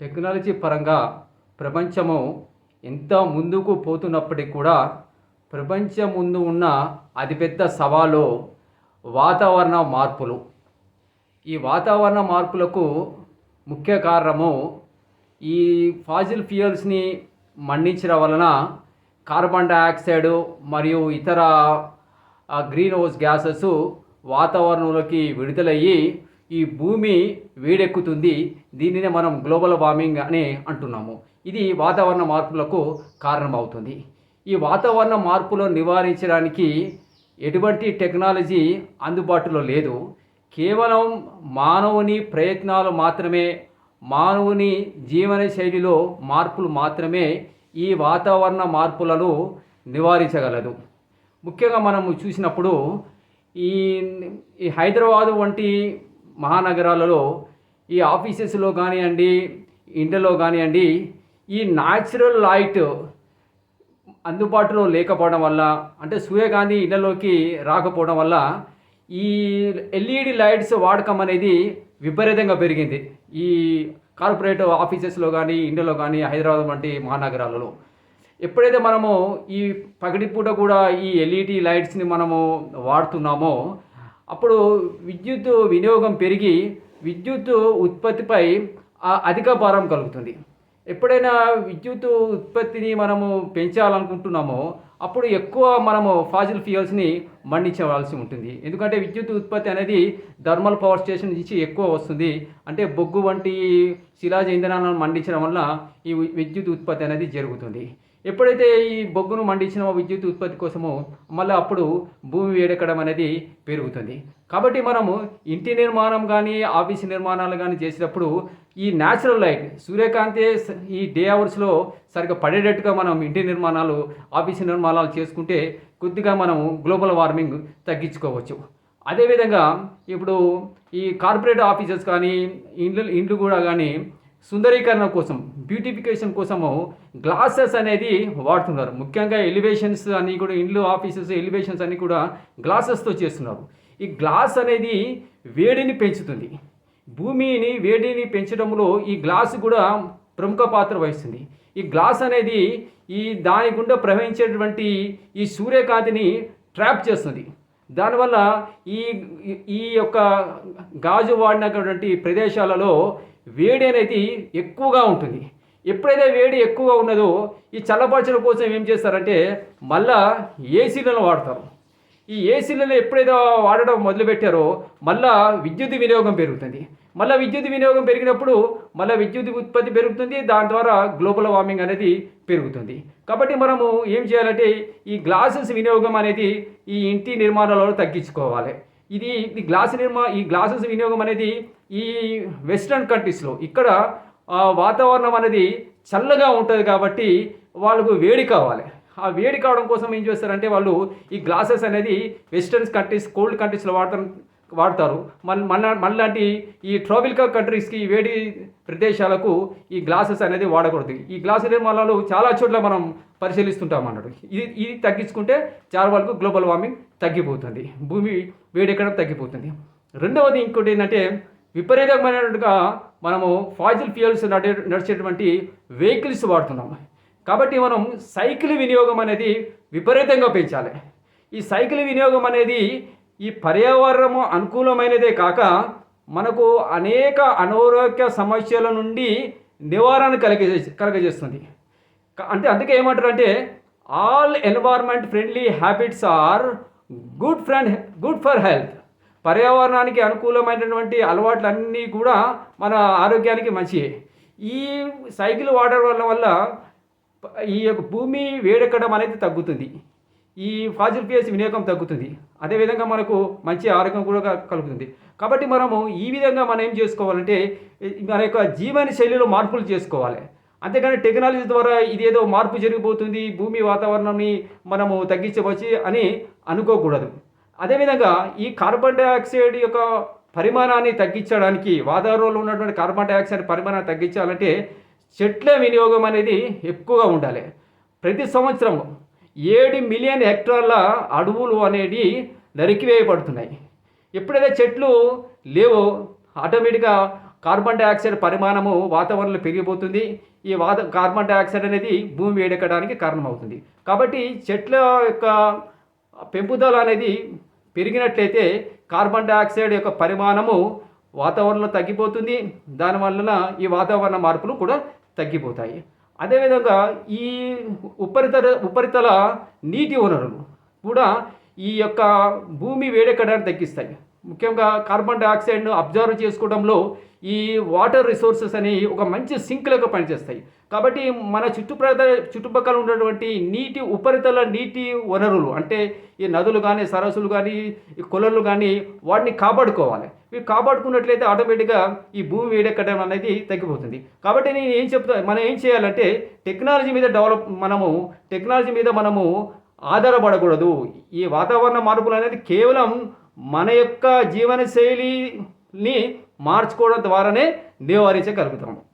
Technology పరంగా ప్రపంచము ఎంత ముందుకు పోతున్నప్పటికీ కూడా ప్రపంచం ముందు ఉన్న అతిపెద్ద సవాలు వాతావరణ మార్పులు. ఈ వాతావరణ మార్పులకు ముఖ్య కారణము ఈ ఫాజిల్ ఫ్యూయల్స్ని మండించడం వలన కార్బన్ డయాక్సైడ్ మరియు ఇతర గ్రీన్ హౌస్ గ్యాసెస్ వాతావరణంలోకి విడుదలయ్యి ఈ భూమి వేడెక్కుతుంది. దీనినే మనం గ్లోబల్ వార్మింగ్ అని అంటున్నాము. ఇది వాతావరణ మార్పులకు కారణమవుతుంది. ఈ వాతావరణ మార్పులను నివారించడానికి ఎటువంటి టెక్నాలజీ అందుబాటులో లేదు. కేవలం మానవుని ప్రయత్నాలు మాత్రమే మానవుని జీవన శైలిలో మార్పులు మాత్రమే ఈ వాతావరణ మార్పులను నివారించగలదు. ముఖ్యంగా మనము చూసినప్పుడు ఈ ఈ హైదరాబాదు వంటి మహానగరాలలో ఈ ఆఫీసెస్లో కానివ్వండి ఇంట్లో కానివ్వండి ఈ న్యాచురల్ లైట్ అందుబాటులో లేకపోవడం వల్ల అంటే సూర్యకాంతి ఇళ్ళలోకి రాకపోవడం వల్ల ఈ ఎల్ఈడి లైట్స్ వాడకం అనేది విపరీతంగా పెరిగింది. ఈ కార్పొరేట్ ఆఫీసెస్లో కానీ ఇండియాలో కానీ హైదరాబాద్ వంటి మహానగరాలలో. ఎప్పుడైతే మనము ఈ పగటిపూట కూడా ఈ ఎల్ఈడి లైట్స్ని మనము వాడుతున్నామో అప్పుడు విద్యుత్ వినియోగం పెరిగి విద్యుత్ ఉత్పత్తిపై అధిక భారం కలుగుతుంది. ఎప్పుడైనా విద్యుత్ ఉత్పత్తిని మనము పెంచాలనుకుంటున్నామో అప్పుడు ఎక్కువ మనము ఫాజిల్ ఫ్యూయల్స్ని మండించవలసి ఉంటుంది. ఎందుకంటే విద్యుత్ ఉత్పత్తి అనేది థర్మల్ పవర్ స్టేషన్ నుంచి ఎక్కువ వస్తుంది. అంటే బొగ్గు వంటి శిలాజ ఇంధనాలను మండించడం వల్ల ఈ విద్యుత్ ఉత్పత్తి అనేది జరుగుతుంది. ఎప్పుడైతే ఈ బొగ్గును మండించిన విద్యుత్ ఉత్పత్తి కోసము మళ్ళీ అప్పుడు భూమి వేడెక్కడం అనేది పెరుగుతుంది. కాబట్టి మనము ఇంటి నిర్మాణం కానీ ఆఫీస్ నిర్మాణాలు కానీ చేసేటప్పుడు ఈ న్యాచురల్ లైట్ సూర్యకాంతి ఈ డే అవర్స్లో సరిగ్గా పడేటట్టుగా మనం ఇంటి నిర్మాణాలు ఆఫీస్ నిర్మాణాలు చేసుకుంటే కొద్దిగా మనము గ్లోబల్ వార్మింగ్ తగ్గించుకోవచ్చు. అదేవిధంగా ఇప్పుడు ఈ కార్పొరేట్ ఆఫీసెస్ కానీ ఇండ్లు ఇండ్లు కూడా కానీ సుందరీకరణ కోసం బ్యూటిఫికేషన్ కోసము గ్లాసెస్ అనేది వాడుతున్నారు. ముఖ్యంగా ఎలివేషన్స్ అన్నీ కూడా ఇండ్లు ఆఫీసెస్ ఎలివేషన్స్ అన్నీ కూడా గ్లాసెస్తో చేస్తున్నారు. ఈ గ్లాస్ అనేది వేడిని పెంచుతుంది. భూమిని వేడిని పెంచడంలో ఈ గ్లాస్ కూడా ప్రముఖ పాత్ర వహిస్తుంది. ఈ గ్లాస్ అనేది ఈ దాని గుండా ప్రవహించేటువంటి ఈ సూర్యకాంతిని ట్రాప్ చేస్తుంది. దానివల్ల ఈ ఈ యొక్క గాజు వాడినటువంటి ప్రదేశాలలో వేడి అనేది ఎక్కువగా ఉంటుంది. ఎప్పుడైతే వేడి ఎక్కువగా ఉన్నదో ఈ చల్లపరచడం కోసం ఏం చేస్తారంటే మళ్ళా ఏసీలను వాడతారు. ఈ ఏసీలను ఎప్పుడైతే వాడడం మొదలుపెట్టారో మళ్ళా విద్యుత్ వినియోగం పెరుగుతుంది. మళ్ళీ విద్యుత్ వినియోగం పెరిగినప్పుడు మళ్ళీ విద్యుత్ ఉత్పత్తి పెరుగుతుంది. దాని ద్వారా గ్లోబల్ వార్మింగ్ అనేది పెరుగుతుంది. కాబట్టి మనము ఏం చేయాలంటే ఈ గ్లాసెస్ వినియోగం అనేది ఈ ఇంటి నిర్మాణాలలో తగ్గించుకోవాలి. ఇది ఇది గ్లాస్ నిర్మా ఈ గ్లాసెస్ వినియోగం అనేది ఈ వెస్ట్రన్ కంట్రీస్లో ఇక్కడ వాతావరణం అనేది చల్లగా ఉంటుంది కాబట్టి వాళ్ళకు వేడి కావాలి. ఆ వేడి కావడం కోసం ఏం చేస్తారంటే వాళ్ళు ఈ గ్లాసెస్ అనేది వెస్టర్న్ కంట్రీస్ కోల్డ్ కంట్రీస్లో వాడతారు. వాడతారు. మన మన మనలాంటి ఈ ట్రాపికల్ కంట్రీస్కి వేడి ప్రదేశాలకు ఈ గ్లాసెస్ అనేది వాడకూడదు. ఈ గ్లాస్ నిర్మాణాలు చాలా చోట్ల మనం పరిశీలిస్తుంటాం అన్నాడు. ఇది ఇది తగ్గించుకుంటే చాలా వరకు గ్లోబల్ వార్మింగ్ తగ్గిపోతుంది. భూమి వేడెక్కడం తగ్గిపోతుంది. రెండవది ఇంకోటి ఏంటంటే విపరీతమైనట్టుగా మనము ఫాజిల్ ఫ్యూయల్స్ నడే నడిచేటువంటి వెహికల్స్ వాడుతున్నాం. కాబట్టి మనం సైకిల్ వినియోగం అనేది విపరీతంగా పెంచాలి. ఈ సైకిల్ వినియోగం అనేది ఈ పర్యావరణము అనుకూలమైనదే కాక మనకు అనేక అనారోగ్య సమస్యల నుండి నివారణ కలిగజే కలగజేస్తుంది. అంటే అందుకే ఏమంటారు అంటే all environment friendly habits are good friend good for health పర్యావరణానికి అనుకూలమైనటువంటి అలవాట్లన్నీ కూడా మన ఆరోగ్యానికి మంచివి ఈ సైకిల్ వాడడం వల్ల వల్ల ఈ యొక్క భూమి వేడెక్కడం అనేది తగ్గుతుంది. ఈ ఫాజిల్ పిఎస్ వినియోగం తగ్గుతుంది. అదేవిధంగా మనకు మంచి ఆరోగ్యం కూడా కలుగుతుంది. కాబట్టి మనము ఈ విధంగా మనం ఏం చేసుకోవాలంటే మన యొక్క జీవన శైలిలో మార్పులు చేసుకోవాలి. అంతేకాని టెక్నాలజీ ద్వారా ఇదేదో మార్పు జరిగిపోతుంది భూమి వాతావరణాన్ని మనము తగ్గించవచ్చు అని అనుకోకూడదు. అదేవిధంగా ఈ కార్బన్ డైఆక్సైడ్ యొక్క పరిమాణాన్ని తగ్గించడానికి వాతావరణంలో ఉన్నటువంటి కార్బన్ డైఆక్సైడ్ పరిమాణాన్ని తగ్గించాలంటే చెట్ల వినియోగం అనేది ఎక్కువగా ఉండాలి. ప్రతి సంవత్సరం ఏడు మిలియన్ హెక్టార్ల అడవులు అనేవి నరికివేయబడుతున్నాయి. ఎప్పుడైతే చెట్లు లేవో ఆటోమేటిక్గా కార్బన్ డైఆక్సైడ్ పరిమాణము వాతావరణంలో పెరిగిపోతుంది. ఈ వాత కార్బన్ డైఆక్సైడ్ అనేది భూమి వేడెక్కడానికి కారణమవుతుంది. కాబట్టి చెట్ల యొక్క పెంపుదల అనేది పెరిగినట్లయితే కార్బన్ డైఆక్సైడ్ యొక్క పరిమాణము వాతావరణంలో తగ్గిపోతుంది. దానివలన ఈ వాతావరణ మార్పులు కూడా తగ్గిపోతాయి. అదేవిధంగా ఈ ఉపరితల ఉపరితల నీటి వనరులు కూడా ఈ యొక్క భూమి వేడెక్కడానికి తగ్గిస్తాయి. ముఖ్యంగా కార్బన్ డైఆక్సైడ్ను అబ్జర్వ్ చేసుకోవడంలో ఈ వాటర్ రిసోర్సెస్ అని ఒక మంచి సింక్లుగా పనిచేస్తాయి. కాబట్టి మన చుట్టుప్రద చుట్టుపక్కల ఉన్నటువంటి నీటి ఉపరితల నీటి వనరులు అంటే ఈ నదులు కానీ సరస్సులు కానీ ఈ కొలలు కానీ వాటిని కాపాడుకోవాలి. ఇవి కాపాడుకున్నట్లయితే ఆటోమేటిక్గా ఈ భూమి వేడెక్కడం అనేది తగ్గిపోతుంది. కాబట్టి నేను ఏం చెప్తా మనం ఏం చేయాలంటే టెక్నాలజీ మీద డెవలప్ మనము టెక్నాలజీ మీద మనము ఆధారపడకూడదు. ఈ వాతావరణ మార్పులు అనేది కేవలం మన యొక్క జీవన శైలిని మార్చుకోవడం ద్వారానే నివారించగలుగుతాము